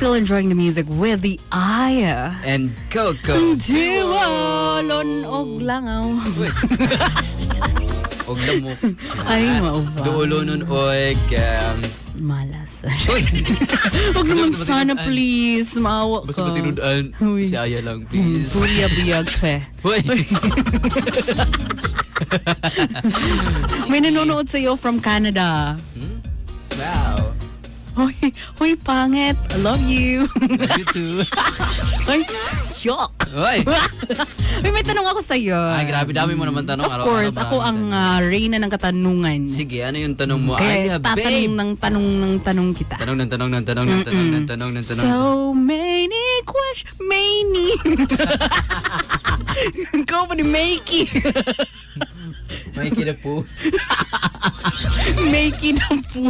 Still enjoying the music with the Aya. And Coco. Diwalon og langaw. Og lamok. Ay, mauba. Duulo nun og... Um, Malas. Uy! Huwag naman sana, please. Maawa ka. Basta matinudan. Uy. Si Aya lang, please. Buya biyag, twe. Uy! May nanonood sa'yo from Canada. Wow. Hoy, hoy, pangit. I love you. Love you too. Hoy, yuck. Uy! Uy, may tanong ako sa'yo. Ay, grabe. Dami mo naman tanong. Of Araw-araw, course, ako marami ang ah, reyna ng katanungan. Sige, ano yung tanong mo? Kaya Aya, tatanong babe! ng tanong ng tanong kita. Tanong ng tanong ng tanong ng tanong ng tanong ng tanong. So many questions. Many. Ikaw pa ni Makey. May kida po. Makey na po.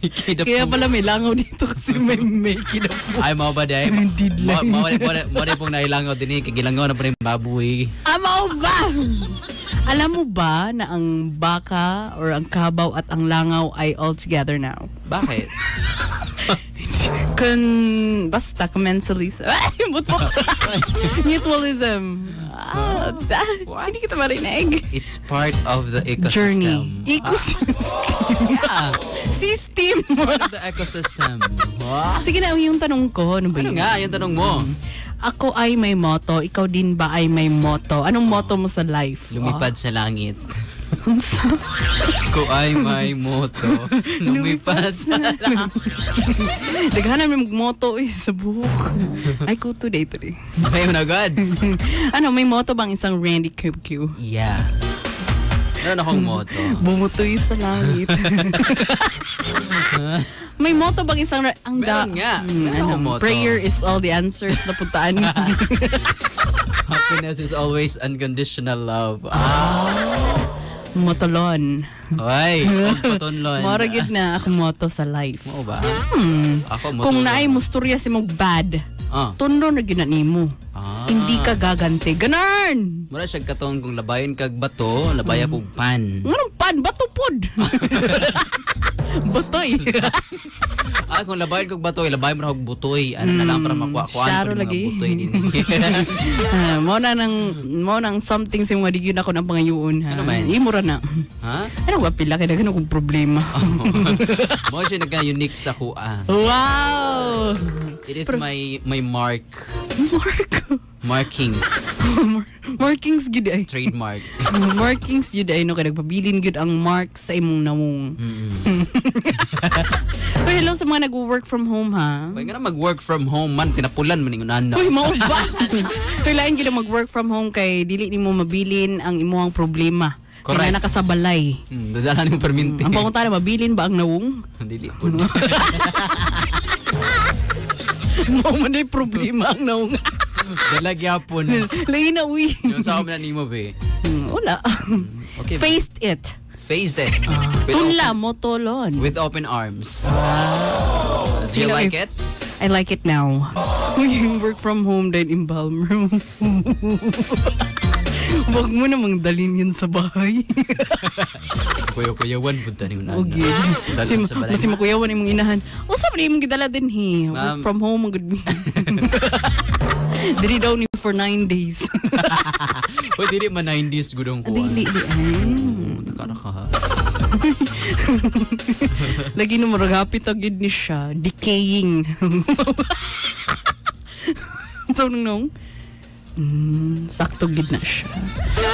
May kida Kaya pala may langaw dito kasi may na po. Ay, mga ba dahil? Hindi lang. Mo rin pong nailangaw din eh. Kagilangaw na pa rin baboy. Amaw ba? Alam mo ba na ang baka or ang kabaw at ang langaw ay all together now? Bakit? Kun basta commensalism. Ay, butok. Mutualism. Ah, da- hindi kita marinig. It's part of the ecosystem. Journey. Ecosystem. Yeah. System. Part of the ecosystem. Wow. Sige na, yung tanong ko. Ano ba Ano yun? nga, yung tanong mo. Ako ay may motto. Ikaw din ba ay may motto? Anong motto mo sa life? Lumipad sa langit. Ko ay may moto. Lumipad sa langit. Daghanan may motto eh, sa buhok. Ay, ko today, today. Ay, na God. ano, may motto bang isang Randy QQ? Yeah. Meron akong moto. Bumutoy sa langit. may motto bang isang... ra- Ang Meron nga. Hmm, Meron ano, akong motto. prayer is all the answers na puntaan. Happiness is always unconditional love. Ah. Motolon. Ay, pagpatunlon. Mora gyud na ako motto sa life. Mo ba? Hmm. Ako mo. Kung naay musturya si mong bad, Ah. tundo na gyud nimo. Ah. Hindi ka gaganti. Ganon! Mura siya katong kung labayon kag bato, labaya kog pan. Anong pan? Bato pod! Batoy! Ah, kung labayon kog bato, labayon mo ra kog butoy. Ano na lang para makuha ko Syaro ano lagi. butoy din. Ah, mo na nang mo nang something sa mga digyon ako ng pangayoon ha. Ano man? Imo ra na. ha? Ano ba pila kay daghan akong problema. Mo siya nagka unique sa kuha. wow! It is my my mark. Mark. Markings. Markings gid ay. Trademark. Markings gid ay no kay nagpabilin gid ang mark sa imong namong. Mga nag-work from home ha. Kaya nga na mag-work from home man, tinapulan man yung nana. Uy, mao ba? Kailangan gid mag-work from home kay dili nimo mabilin ang imong problema. Correct. Kaya nakasabalay. Hmm, dadala ni perminti. Ang pangunta na mabilin ba ang nawong? Dili po. Mao man ay problema ang nawong. Dala gyapon. Lain na uy. Yung sa na nimo be. Hmm, Wala. Okay. Faced it. Faced it. With Tunla mo tolon. With open arms. Do you Sino like if- it? I like it now. Yung work from home din in Balmer. Huwag mo namang dalhin yan sa bahay. Kuya-kuyawan punta ni nana. Okay. Kasi, Dalhin sa balay. kasi makuyawan imong inahan. O sa ba imong gidala din he? Work Ma'am. from home ang good me. Dili daw ni for nine days. Uy, dili man 90s gudong ko. Dili, di ay. Nakara ka ha. Lagi na maragapit ang gid ni siya. Decaying. so, nung nung, mm, sakto gid na siya.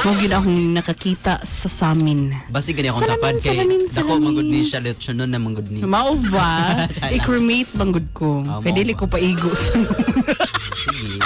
Mo gid akong nakakita sa samin. Basi gani akong Salamin, tapad kay salamin, dako salamin. magud ni siya lechonon na magud ni. Mao ba? I-cremate bang good ko. Kaya mao dili ko paigo sa Sige.